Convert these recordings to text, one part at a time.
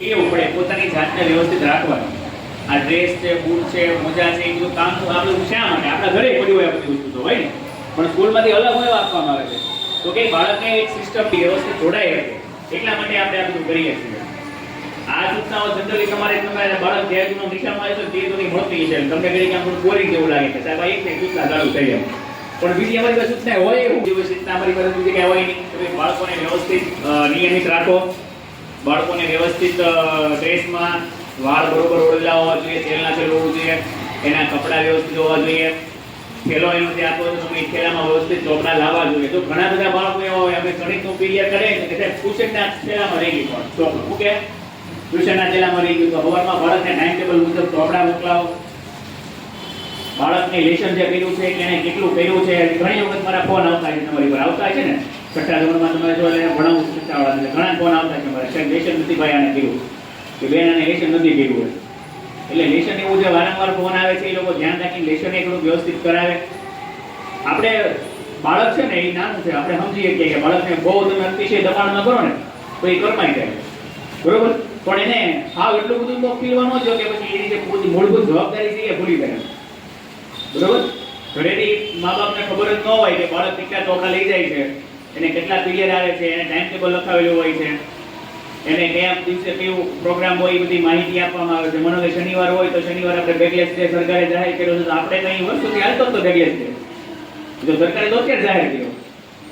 કેવું પડે પોતાની જાતને વ્યવસ્થિત રાખવાની. આ ડ્રેસ છે બૂટ છે, મોજા છે, એ બધું કામ તો આ બધું શા માટે? આપણા ઘરે પડ્યું હોય બધી વસ્તુ તો, હોય ને? પણ સ્કૂલમાંથી અલગ હોય આપવામાં આવે છે. તો કે બાળકને એક સિસ્ટમથી વ્યવસ્થિત જોડાઈ શકે એટલા માટે આપણે આ બધું કરીએ છીએ. આ સૂચનાઓ જનરલી તમારે તમારે બાળક તું નિશાળમાં આવે તો સુધી મળતી છે તમને કઈ કામ થોડું બોરિંગ જેવું લાગે છે. સાહેબ એક ને સૂચના ચાલુ થઈ જાય પણ બીજી અમારી પાસે સૂચના હોય એવું. જેવી સૂચના અમારી પાસે બીજી કઈ હોય નહીં. તમે બાળકોને વ્યવસ્થિત નિયમિત રાખો. બાળકોને વ્યવસ્થિત ડ્રેસમાં વાળ બરોબર ઓળેલા હોવા જોઈએ તેલ નાખેલું હોવું જોઈએ, એના કપડાં વ્યવસ્થિત હોવા જોઈએ. ખેલો એનો જે આપો તો તમે ખેલામાં વ્યવસ્થિત ચોપડા લાવવા જોઈએ. તો ઘણા બધા બાળકો એવા હોય, અમે ગણિતનું પીરિયડ કરે કે સાહેબ ટ્યુશનના ખેલામાં રહી ગયું પણ ચોપડું. ઓકે ટ્યુશનના ખેલામાં રહી ગયું. તો સવારમાં બાળકને ટાઈમ ટેબલ મુજબ ચોપડા મોકલાવો. બાળકને લેશન જે કર્યું છે, એને કેટલું કર્યું છે, ઘણી વખત મારા ફોન આવતા છે, તમારી પર. આવતા છે ને? ધોરણમાં તમારે જો એને છઠ્ઠાવાળાને એટલે ઘણા ફોન આવતા કે મારે સાહેબ લેશન નથી ભાઈ આને કે બેન આને લેશન નથી કર્યું એટલે લેશન એવું જે વારંવાર ફોન આવે છે, એ લોકો ધ્યાન રાખીને લેશન એકલું વ્યવસ્થિત કરાવે. આપણે બાળક છે ને, એ નાનું છે, આપણે સમજીએ શકીએ કે બાળકને બહુ તમે અતિશય દબાણ ન કરો ને, તો એ કરમાઈ જાય. બરોબર? પણ એને હાવ એટલું બધું તો ફીલવા ન જો કે પછી જે પૂરી મૂળભૂત જવાબદારી છે એ ભૂલી જાય. બરોબર? ઘરેથી મા બાપને ખબર જ ન હોય કે બાળક ટીકા ચોખા લઈ જાય છે. એને કેટલા પીરિયડ આવે છે, એને ટાઈમ ટેબલ લખાવેલું હોય છે. એને કયા દિવસે કેવું પ્રોગ્રામ હોય બધી માહિતી આપવામાં આવે છે. માનો કે શનિવાર હોય તો શનિવાર આપણે બેગલેસ ડે સરકારે જાહેર કર્યો છે, તો આપણે કઈ વર્ષોથી હાલતો તો બેગલેસ ડે જો સરકારે તો અત્યારે જાહેર કર્યો.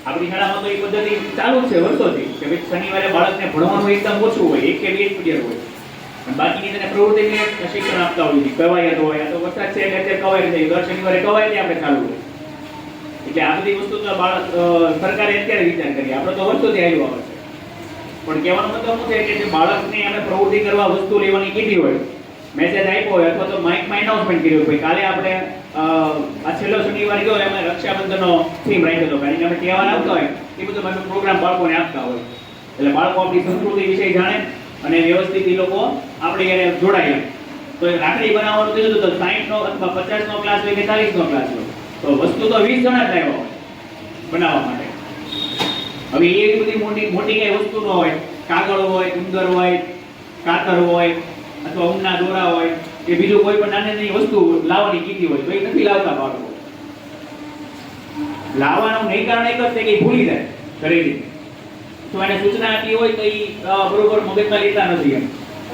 આપણી શાળામાં તો એ પદ્ધતિ ચાલુ છે વર્ષોથી, કે ભાઈ શનિવારે બાળકને ભણવાનું એકદમ ઓછું હોય, એક કે બે પીરિયડ હોય. અને બાકીની તેને પ્રવૃત્તિને શિક્ષણ આપતા હોય, કવાયત હોય તો વરસાદ છે એટલે કવાયત થઈ દર શનિવારે કવાયત આપણે ચાલુ હોય એટલે આ બધી વસ્તુ તો બાળક સરકારે અત્યારે વિચાર કરી. આપણે તો વર્ષોથી આવ્યું આવે છે પણ કહેવાનો મતલબ શું છે કે જે બાળકને અમે પ્રવૃત્તિ કરવા વસ્તુ લેવાની કીધી હોય મેસેજ આપ્યો હોય અથવા તો માઇકમાં એનાઉન્સમેન્ટ કર્યું હોય કાલે આપણે આ છેલ્લો શનિવાર ગયો એમાં રક્ષાબંધનનો થીમ રાખ્યો હતો, કારણ કે અમે તહેવાર આવતા હોય, એ બધું અમે પ્રોગ્રામ બાળકોને આપતા હોય. એટલે બાળકો આપણી સંસ્કૃતિ વિશે જાણે અને વ્યવસ્થિત એ લોકો આપણે એને જોડાય તો રાખડી બનાવવાનું કીધું તો સાહીઠ નો અથવા પચાસ નો ક્લાસ હોય કે ચાલીસ નો ક્લાસ હોય. તો વસ્તુ તો વીસ જણા હોય બનાવવા માટે. હવે એ બધી મોટી મોટી કઈ વસ્તુ ન હોય. કાગળ હોય ઉંદર હોય, કાતર હોય, અથવા ઊનના દોરા હોય કે બીજું કોઈ પણ નાની નાની વસ્તુ લાવવાની કીધી હોય તો એ નથી લાવતા બાળકો. લાવવાનું નહીં કારણ એક જ છે કે ભૂલી જાય ઘરેથી. તો એને સૂચના આપી હોય તો એ બરોબર મગજમાં લેતા નથી એમ.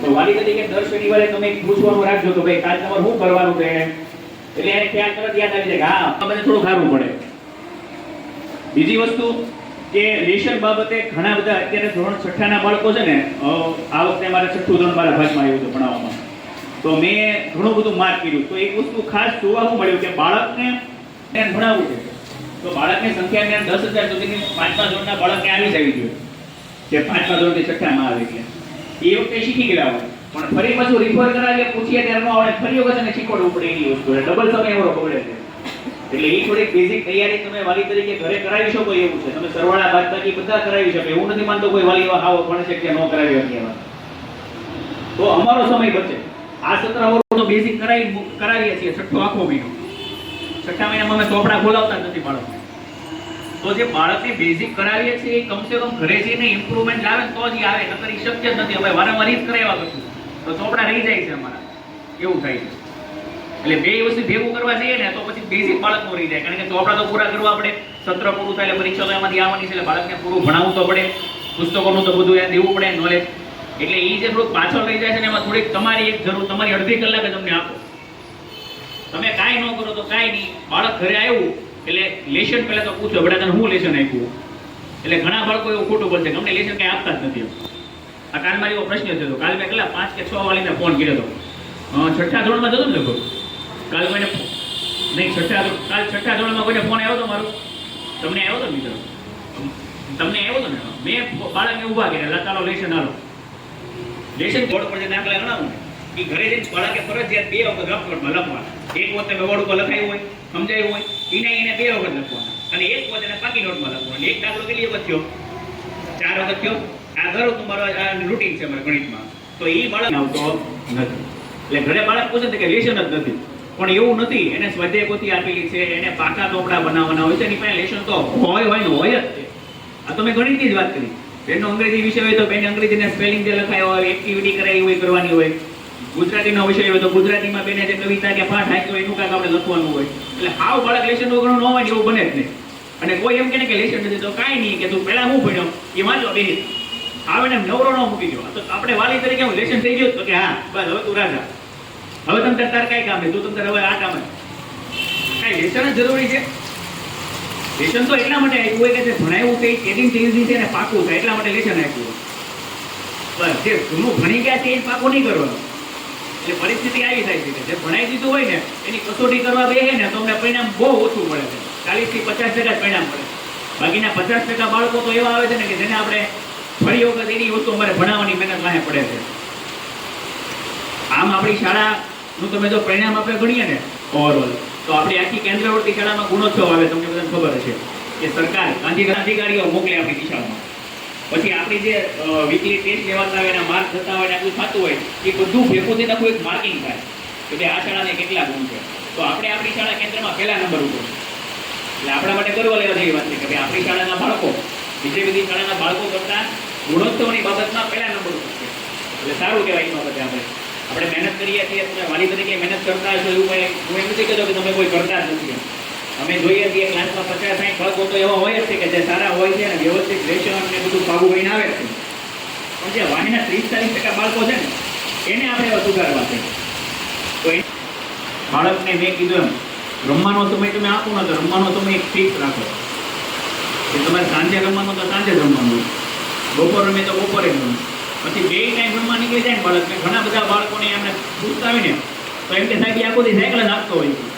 તો વાલી તરીકે દર શનિવારે તમે પૂછવાનું રાખજો કે ભાઈ કાલ તમારે શું કરવાનું છે? એટલે એને ખ્યાલ તરત યાદ આવી જાય હા મને થોડું ખારું પડે. બીજી વસ્તુ કે લેશન બાબતે ઘણા બધા અત્યારે ધોરણ છઠ્ઠાના બાળકો છે ને આ વખતે મારે છઠ્ઠું ધોરણ મારા ભાગમાં આવ્યું હતું ભણાવવામાં. તો મેં ઘણું બધું માર્ક કર્યું. તો એક વસ્તુ ખાસ જોવા શું મળ્યું કે બાળકને ભણાવવું છે. તો બાળકની સંખ્યા મેં દસ હજાર સુધીની પાંચમા ધોરણના બાળકને આવી જવી જોઈએ જે પાંચમા ધોરણથી છઠ્ઠામાં આવે એટલે એ વખતે શીખી ગયા હોય. પણ ફરી પાછું રિફર કરાવીએ, પૂછીએ ત્યારે ન ફરી વખત એને શીખવાડવું પડે એની વસ્તુ. ડબલ સમય એવો બગડે છે. એટલે એ થોડીક બેઝિક તૈયારી તમે વાલી તરીકે ઘરે કરાવી શકો એવું છે. તમે સરવાળા, બાદબાકી બધા કરાવી શકો. એવું નથી માનતો કોઈ વાલી એવા આવો ભણે છે કે ન કરાવી શકે તો અમારો સમય બચે. આ સત્ર વર્ષનો બેઝિક કરાવી કરાવીએ છીએ. છઠ્ઠો આખો મહિનો. છઠ્ઠા મહિનામાં અમે ચોપડા ખોલાવતા નથી બાળકને તો જે બાળકને બેઝિક કરાવીએ છીએ કમસે કમ ઘરે જઈને ઇમ્પ્રુવમેન્ટ લાવે તો જ આવે. નકર શક્ય નથી. અમે વારંવાર જ કરાવ્યા કરશું. તો ચોપડા રહી જાય છે અમારા. એવું થાય છે. એટલે બે વસ્તુ ભેગું કરવા જઈએ ને, તો પછી બેઝિક બાળકનું રહી જાય. કારણ કે ચોપડા તો પૂરા કરવા પડે. સત્ર પૂરું થાય એટલે પરીક્ષા તો એમાંથી આવવાની છે એટલે બાળકને પૂરું ભણાવવું તો પડે. પુસ્તકોનું તો બધું એને દેવું પડે નોલેજ એટલે એ જે થોડુંક પાછળ રહી જાય છે ને, એમાં થોડીક તમારી એક જરૂર, તમારી અડધી કલાક તમને આપો. તમે કાંઈ ન કરો તો કાંઈ નહીં. બાળક ઘરે આવ્યું, એટલે લેશન પહેલાં તો પૂછો, બેટા, તને હું લેશન આપ્યું? એટલે ઘણા બાળકો એવું ખોટું પડશે અમને લેશન કાંઈ આપતા જ નથી. આ કાલ મારી એવો પ્રશ્ન થયો કાલ મેં કેટલા? પાંચ કે છ વાળીને ફોન કર્યો હતો. છઠ્ઠા ધોરણમાં જતો ને લગભગ. કાલ કોઈને નહીં, છઠ્ઠા ધોરણ- કાલ છઠ્ઠા ધોરણમાં કોઈને ફોન આવ્યો હતો મારો? તમને આવ્યો હતો મિત્ર? તમને આવ્યો હતો ને? મેં બાળકને ઊભા કર્યા. ચાલો, લેશન હાલો. લેશન બોર્ડ પર જે દાખલા ગણાવું એ ઘરે જઈને બાળકે ફરજિયાત બે વખત રફકોટમાં લખવાના. એક વખત તમે બોર્ડ ઉપર લખાયું હોય, સમજાયું હોય એને એને બે વખત લખવાના. અને એક વખત એને પાકી નોટમાં લખવાનું. એક દાખલો કેટલી વખત થયો? ચાર વખત થયો? આ ઘરો તમારો આ રૂટીન છે અમારા ગણિતમાં, તો એ બાળક આવતો નથી. એટલે ઘરે બાળક પૂછે કે લેશન જ નથી. પણ એવું નથી, એને સ્વાધ્યાય પોથી આપેલી છે, એને પાકા ચોપડા બનાવવાના હોય છે, એની પાસે લેશન તો હોય હોય ને હોય જ છે. આ તો ગણિતની જ વાત કરી. બેનનો અંગ્રેજી વિષય હોય તો બેન અંગ્રેજીને સ્પેલિંગ જે લખાયો હોય એક્ટિવિટી કરાવી હોય, કરવાની હોય. ગુજરાતીનો વિષય હોય તો ગુજરાતીમાં બેને જે કવિતા કે પાઠ આપ્યો એનું કાંઈક આપણે લખવાનું હોય. એટલે હાવ બાળક લેશન વગરનું ન હોય એવું બને જ નહીં. અને કોઈ એમ કે લેશન નથી, તો કાંઈ નહીં કે તું પહેલાં હું ભણ્યો? એ વાંચો બેહી આવે ને નવરો ન મૂકી દો. તો આપણે વાલી તરીકે હું લેશન થઈ ગયું તો કે હા, બસ, હવે તું રાજા હવે તમને તાર કાંઈ કામ નહીં, તું તમને હવે આ કામ કઈ લેશન જ જરૂરી છે? લેશન તો એટલા માટે આપ્યું હોય કે જે ભણાવ્યું તે કેટિંગ ચેન્જ છે ને પાકું થાય, એટલા માટે લેશન આપ્યું. બસ, જે જૂનું ભણી ગયા છે એ પાકું નહીં કરવાનું. એટલે પરિસ્થિતિ આવી થાય છે કે જે ભણાઈ દીધું હોય ને, એની કસોટી કરવા બેસે ને, તો અમને પરિણામ બહુ ઓછું મળે છે. ચાલીસથી પચાસ ટકા પરિણામ મળે બાકીના પચાસ ટકા બાળકો તો એવા આવે છે ને કે જેને આપણે ફરી વખત એની વસ્તુ અમારે ભણાવવાની મહેનત લાહે પડે છે. આમ આપણી શાળા નું તમે જો પરિણામ આપણે ગણીએ ને ઓવરઓલ તો આપણી આખી કેન્દ્રવર્તી શાળામાં ગુણોત્સવ આવે, તમને બધાને ખબર છે કે સરકાર ગાંધી અધિકારીઓ મોકલે આપણી દિશામાં. પછી આપણી જે વીકલી ટેસ્ટ લેવાતા હોય, એના માર્ક થતા હોય આટલું થતું હોય, એ બધું ભેગું થઈને આખું એક માર્કિંગ થાય. કે ભાઈ આ શાળાને કેટલા ગુણ છે? તો આપણે આપણી શાળા કેન્દ્રમાં પહેલા નંબર ઉપર. એટલે આપણા માટે ગર્વ લેવા જેવી વાત છે કે ભાઈ, આપણી શાળાના બાળકો બીજી બધી શાળાના બાળકો કરતા ગુણોત્સવની બાબતમાં પહેલા નંબર છે. એટલે સારું કહેવાય એ બાબતે આપણે. આપણે મહેનત કરીએ છીએ તમે વાલી તરીકે મહેનત કરતા હશો એવું કંઈ હું એમ નથી કહેતો કે તમે કોઈ કરતા જ નથી અમે જોઈએ છીએ ક્લાસમાં પચાસ સાઠ બાળકો તો એવા હોય જ છે કે જે સારા હોય છે અને વ્યવસ્થિત રેશન ને બધું પાગું લઈને આવે છે. પણ જે વાણીના ત્રીસ ચાલીસ ટકા બાળકો છે ને, એને આપણે સુધારવા છે. તો એ બાળકને મેં કીધું એમ, રમવાનો સમય તમે આપો ને તો રમવાનો સમય એક ફિક્સ રાખો. કે તમારે સાંજે રમવાનું તો સાંજે જ રમવાનું બપોર રમે તો બપોરે રમે. પછી બે ટાઈમ રમવા નીકળી જાય ને બાળક. ને ઘણા બધા બાળકોને એમને પૂછતા આવીને તો એમ કે સાહેબ આખો દી સાયકલ જ આપતો હોય છે.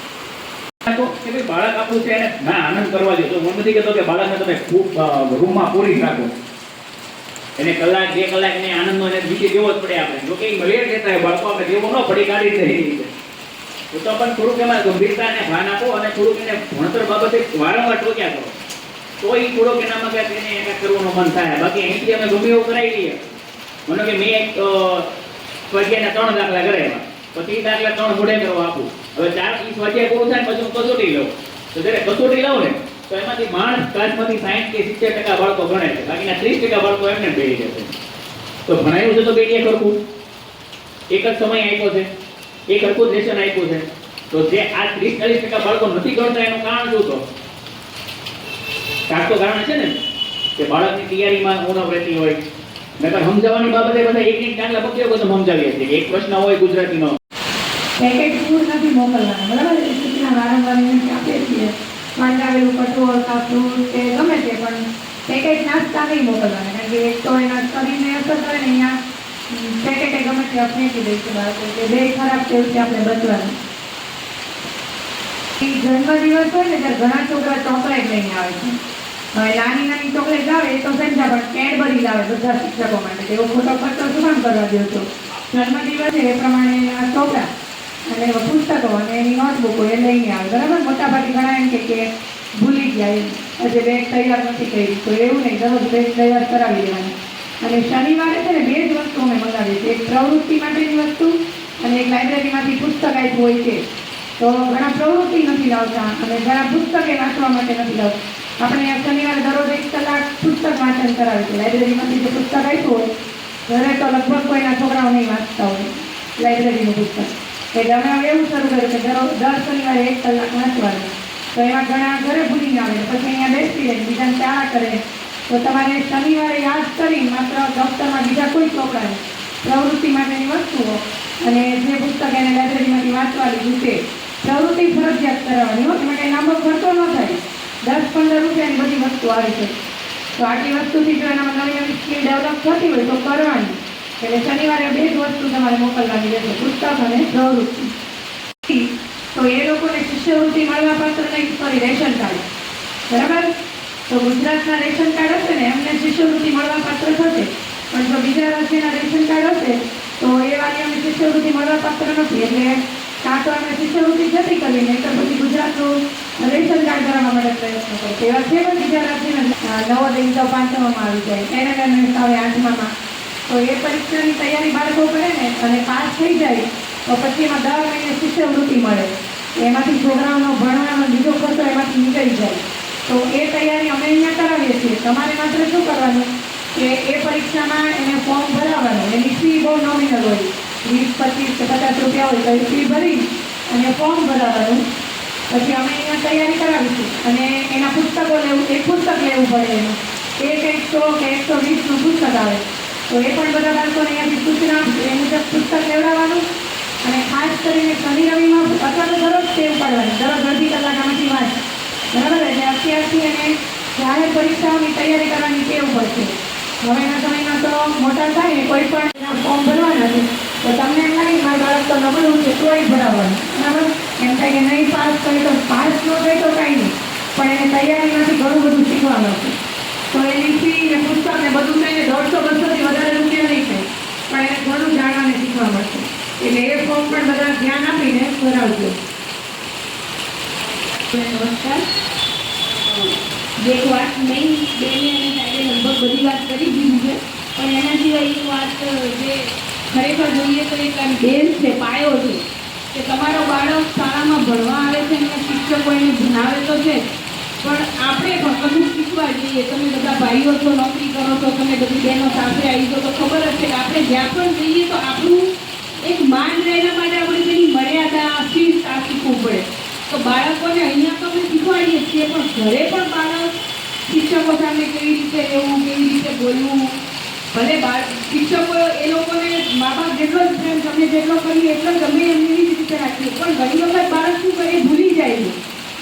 કે બાળક આપણું છે એને ના, આનંદ કરવા દો તો મને નથી કહેતો કે બાળકને તમે ખૂબ રૂમમાં પૂરી રાખો. એને કલાક, બે કલાક એને આનંદનો એને બીજે દેવો જ પડે આપણે. જો કે એ કહેતા હોય, બાળકો આપણે દેવો ન પડી કાઢી એવી રીતે તો પણ થોડુંક એમાં ગંભીરતા અને ભાન આપો અને થોડુંક એને ભણતર બાબતે વારંવાર ટોક્યા કરો. તો એ થોડોક એનામાં કંઈક એને કંઈક કરવાનું મન થાય. બાકી અહીંથી અમે ગમે કરાવી લઈએ. મને કે મેં એક સ્વાધ્યાયના ત્રણ દાખલા કરાવ્યા પછી એ દાખલા ત્રણ મોઢે કરવા આપું. હવે ચાર એ સ્વાધ્યાય પૂરું થાય પછી હું કસોટી લઉં. તો જ્યારે કસોટી લઉં ને, તો એમાંથી માણસ ક્લાસમાંથી સાઠ કે સિત્તેર ટકા બાળકો ગણે છે. બાકીના ત્રીસ ટકા બાળકો એમને બેડી જશે તો ભણાયું છે તો બેટીએ કરવું એક જ સમય આપ્યો છે. એક હરખું લેસન આપ્યું છે. તો જે આ ત્રીસ ચાલીસ ટકા બાળકો નથી ગણતા એનું કારણ શું તો? તો કારણ છે ને કે બાળકની તૈયારીમાં ઉણપ રહેતી હોય. નકર સમજાવવાની બાબતે બધા એક એક દાખલા પકડ્યો બધું સમજાવીએ છીએ. એક પ્રશ્ન હોય ગુજરાતીનો. પેકેટ ફૂડ નથી મોકલવાના, બરાબર? સૂચના વારંવાર વિનંતી આપીએ છીએ. મંગાવેલું કઠોળ કાં ફ્રૂટ કે ગમે તે, પણ પેકેટ નાસ્તા નહીં મોકલવાના, કારણ કે એક તો એના શરીરને અસર કરે ને અહીંયા પેકેટે ગમે ત્યાં ફેંકી દે બાળકો કે બે ખરાબ ટેવથી આપણે બચવાનું. જન્મદિવસ હોય ને, ત્યારે ઘણા છોકરા ચોકલેટ લઈને આવે છે. હવે નાની નાની ચોકલેટ એ તો સમજા પણ કેડબરી લાવે બધા શિક્ષકો માટે. એવો ખોટો ખર્ચો શું કામ કરવા દો છો. છે એ પ્રમાણે આ ચોપડા અને પુસ્તકો અને એની નોટબુકો એ લઈને આવે. બરાબર? મોટાભાગે ઘણા એમ કે કે ભૂલી ગયા એમ. હજી બેગ તૈયાર નથી કરી, તો એવું નહીં. દરરોજ બેગ તૈયાર કરાવી દેવાની. અને શનિવારે છે ને બે જ વસ્તુ અમે મંગાવીએ છીએ. એક પ્રવૃત્તિ માટેની વસ્તુ અને એક લાઇબ્રેરીમાંથી પુસ્તક આપ્યું હોય છે. તો ઘણા પ્રવૃત્તિ નથી લાવતા અને ઘણા પુસ્તકે વાંચવા માટે નથી લાવતા. આપણે શનિવારે દરરોજ એક કલાક પુસ્તક વાંચન કરાવે છે. લાઇબ્રેરીમાંથી જે પુસ્તક આપ્યું હોય, ઘરે તો લગભગ કોઈના છોકરાઓ નહીં વાંચતા હોય લાઇબ્રેરીનું પુસ્તક. એટલે અમે હવે એવું શરૂ કર્યું કે દરરોજ દર શનિવારે એક કલાક વાંચવાનું. તો એમાં ઘણા ઘરે ભૂલી આવે પછી અહીંયા બેસી રહે બીજાને ચાળા કરે તો તમારે શનિવારે યાદ કરી માત્ર દફતરમાં બીજા કોઈ ચોપડા પ્રવૃત્તિ માટેની વસ્તુઓ અને જે પુસ્તક એને લાઇબ્રેરીમાંથી વાંચવાની રીતે પ્રવૃત્તિ ફરજિયાત કરાવવાની. હોય એમાં કંઈ લાંબો ખર્ચો ન થાય. દસ પંદર રૂપિયાની બધી વસ્તુ આવી છે. તો આટલી વસ્તુથી જો એનામાં નવી નવી સ્કીલ ડેવલપ થતી હોય તો કરવાની. એટલે શનિવારે બે જ વસ્તુ તમારે મોકલવાની રહેશે, પુસ્તક અને પ્રવૃત્તિ. તો એ લોકોને શિષ્યવૃત્તિ મળવા પાત્ર નહીં સોરી રેશન કાર્ડ. બરાબર? તો ગુજરાતના રેશન કાર્ડ હશે ને, એમને શિષ્યવૃત્તિ મળવા પાત્ર થશે. પણ જો બીજા રાજ્યના રેશન કાર્ડ હશે, તો એ વાલીઓને શિષ્યવૃત્તિ મળવા પાત્ર નથી. એટલે કાં તો એમને શિષ્યવૃત્તિ જતી કરવી નહીં તો પછી ગુજરાતનું રેશન કાર્ડ કરવા માટે પ્રયત્ન કરે છે. એવા છે પણ બીજા રાજ્યના નવોદય તો પાંચમામાં આવી જાય. એને કારણે આવે આઠમામાં. તો એ પરીક્ષાની તૈયારી બાળકો કરે ને અને પાસ થઈ જાય, તો પછી એમાં દર મહિને શિષ્યવૃત્તિ મળે. એમાંથી છોકરાઓનો ભણવાનો બીજો ખર્ચો એમાંથી નીકળી જાય. તો એ તૈયારી અમે અહીંયા કરાવીએ છીએ. તમારે માત્ર શું કરવાનું? કે એ પરીક્ષામાં એને ફોર્મ ભરાવવાનું. એની ફી બહુ નોમિનલ હોય. વીસ પચીસ કે પચાસ રૂપિયા હોય તો એ ફી ભરી અને ફોર્મ ભરાવાનું. પછી અમે અહીંયા તૈયારી કરાવીશું. અને એના પુસ્તકો લેવું એક પુસ્તક લેવું પડે એનું. એક એકસો, કે એકસો વીસનું પુસ્તક આવે. તો એ પણ બધા બાળકોને અહીંયાથી સૂચના એ મુજબ પુસ્તક લેવડાવવાનું. અને ખાસ કરીને શનિ રવિમાં અથવા તો દરરોજ ટેવ પાડવાની. દરરોજ અડધી કલાક આમાંથી વાંચ બરાબર? એટલે અત્યારથી અને જાહેર પરીક્ષાઓની તૈયારી કરવાની ટેવ પડશે હવેના સમયમાં તો મોટા થાય ને કોઈ પણ ફોર્મ ભરવાના છે. તો તમને એમ લાગે મારા બાળક તો નબળું છે તોય ભરાવવાનું બરાબર? એમ થાય કે નહીં, પાસ થાય તો પાસ ન થાય તો કાંઈ નહીં. પણ એને તૈયારીમાંથી ઘણું બધું શીખવાનું મળશે. તો એની ફી ને પુસ્તક ને બધું થઈને દોઢસો બસોથી વધારે રૂપિયા નહીં થાય. પણ એને ઘણું જાણવાને શીખવા મળશે. એટલે એ ફોર્મ પણ બધા ધ્યાન આપીને ભરાવજો. નમસ્કાર. જે વાત નહીં, બેને અને સાહેબે લગભગ બધી વાત કરી દીધી છે. પણ એના સિવાય એક વાત જે ખરેખર જોઈએ તો એક બેઝ છે, પાયો છે. કે તમારો બાળક શાળામાં ભણવા આવે છે અને શિક્ષકો એને ભણાવે તો છે. પણ આપણે પણ બધું શીખવા જઈએ. તમે બધા ભાઈઓ છો, નોકરી કરો છો, તમે બધી બહેનો સાથે આવી છો તો ખબર જ છે કે આપણે જ્યાં પણ જઈએ તો આપણું એક માન રહે એના માટે આપણે તેની મર્યાદા, શિસ્ત આ શીખવું પડે. તો બાળકોને અહીંયા તો અમે શીખવાડીએ છીએ, પણ ઘરે પણ બાળક શિક્ષકો સામે કેવી રીતે રહેવું, કેવી રીતે બોલવું ભલે શિક્ષકો એ લોકોને મા બાપ જેટલો જ પ્રેમ તમે જેટલો કરીએ, એટલો અમે એમની રીતે રાખીએ પણ ઘણી વખત બાળક શું કરે, ભૂલી જાય છે.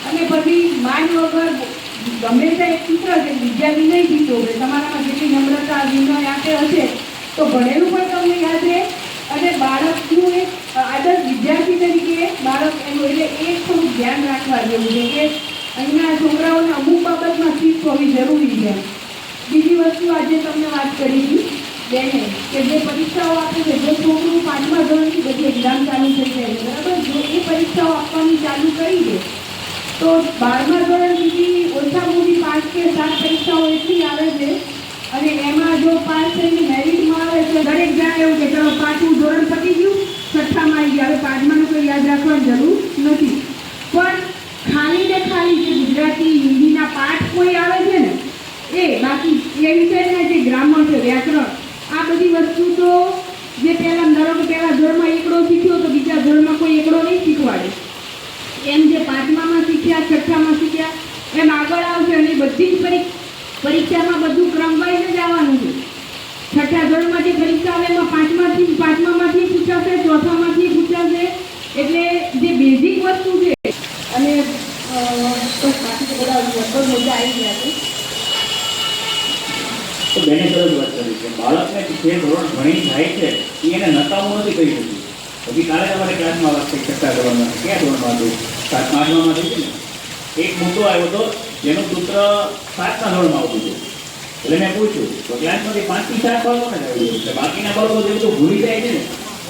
અને પછી માન વગર હંમેશા એક ચિત્ર છે વિદ્યા વિનય જીતો હોય, તમારામાં જેટલી નમ્રતા, વિનય આપે હશે, તો ભણેલું પણ તમને યાદ રહે. અને બાળકનું એક આદર્શ વિદ્યાર્થી તરીકે બાળક એનું એટલે એ થોડું ધ્યાન રાખવા જેવું છે કે અહીંના છોકરાઓને અમુક બાબતમાં શીખ હોવી જરૂરી છે. બીજી વસ્તુ તમને વાત કરી હતી બેને, કે જે પરીક્ષાઓ આપે છે, જો છોકરું પાંચમા ધોરણથી બધી એક્ઝામ ચાલુ છે, બરાબર? જો એ પરીક્ષાઓ આપવાની ચાલુ કરી દે, તો બારમા ધોરણ સુધી ઓછામાં ઓછી પાંચ કે સાત પરીક્ષાઓ એટલી આવે છે. અને એમાં જો પાસ થઈને મેરિટમાં આવે તો દરેક જણ એવું કે ચલો પાંચમું ધોરણ પતી ગયું, છઠ્ઠામાં આવી ગયા. હવે પાંચમાનું કોઈ યાદ રાખવાની જરૂર નથી પણ ખાલી ને ખાલી જે ગુજરાતી હિન્દીના પાઠ કોઈ આવે છે ને એ બાકી એ વિષયના જે ગ્રામર છે, વ્યાકરણ, આ બધી વસ્તુ તો જે પહેલાં, ધારો કે પહેલા ધોરણમાં એકડો શીખ્યો તો બીજા ધોરણમાં કોઈ એકડો નહીં શીખવાડે. એમ જે પાંચમામાં શીખ્યા, છઠ્ઠામાં શીખ્યા, એમ આગળ આવશે અને બધી જ પરી- પરીક્ષામાં બધું ક્રમવાઈને જ આવવાનું છે. છઠ્ઠા ધોરણમાં જે પરીક્ષા આવે, એમાં પાંચમાથી, પાંચમામાંથી પૂછાશે, ચોથામાંથી પૂછાશે, એટલે જે બેઝિક વસ્તુ છે, અને બધા લગભગ મજા આવી ગયા છે. બેને સરસ વાત કરી કે બાળકને જે ધોરણ ભણી જાય છે એ એને નકામું નથી કહી શકતું. હજી કાલે તમારે ક્લાસમાં વાત થઈ છઠ્ઠા ધોરણમાં ક્યાં ધોરણમાં હતું સાત આઠમામાં થઈ છે એક મુદ્દો આવ્યો હતો, જેનું પુત્ર સાતના ધોરણમાં આવતું હતું. એટલે મેં પૂછ્યું, તો ક્લાસમાંથી પાંચથી ચાર બાળકોને જ આવ્યું બાકીના બાળકો જે બધું ભૂલી જાય છે ને,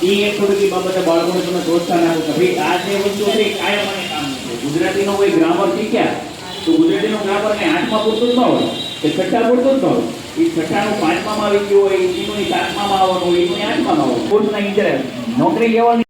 એ એક થોડીક બાબતે બાળકોને તમે પ્રોત્સાહન આપો કે ભાઈ આ જે વસ્તુ છે કાયમ અને કામ છે. ગુજરાતીનો કોઈ ગ્રામર શીખ્યા, તો ગુજરાતીનો ગ્રામર ને આઠમાં પૂરતું જ ન હોય, કે છઠ્ઠા પૂરતું જ ન હોય. એ છઠ્ઠાનું પાંચમામાં આવી ગયું હોય એ સાતમામાં આવવાનું હોય એ આઠમામાં આવવાનું કોર્સના ઇન્ટરેસ્ટ નોકરી લેવાની